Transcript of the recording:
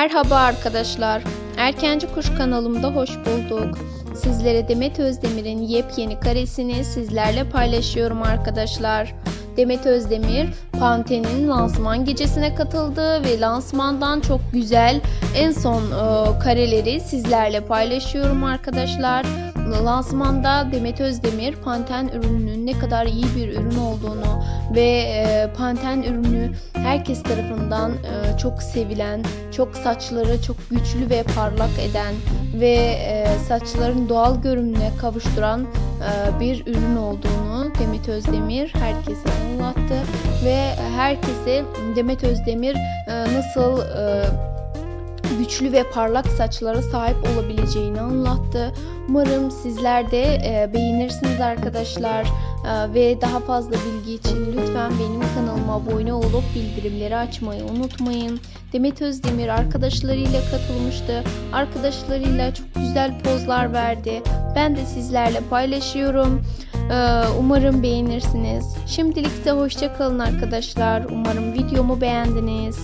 Merhaba arkadaşlar. Erkenci Kuş kanalımda hoş bulduk. Sizlere Demet Özdemir'in yepyeni karesini sizlerle paylaşıyorum arkadaşlar. Demet Özdemir, Panten'in lansman gecesine katıldı ve lansmandan çok güzel en son e, kareleri sizlerle paylaşıyorum arkadaşlar. Lansmanda Demet Özdemir Panten ürününün ne kadar iyi bir ürün olduğunu ve e, Panten ürünü herkes tarafından e, çok sevilen, çok saçları çok güçlü ve parlak eden ve e, saçların doğal görünümüne kavuşturan e, bir ürün olduğunu Demet Özdemir herkese ve herkese Demet Özdemir e, nasıl e, güçlü ve parlak saçlara sahip olabileceğini anlattı. Umarım sizler de e, beğenirsiniz arkadaşlar. E, ve daha fazla bilgi için lütfen benim kanalıma abone olup bildirimleri açmayı unutmayın. Demet Özdemir arkadaşlarıyla katılmıştı. Arkadaşlarıyla çok güzel pozlar verdi. Ben de sizlerle paylaşıyorum. E, umarım beğenirsiniz. Şimdilik de hoşça kalın arkadaşlar. Umarım videomu beğendiniz.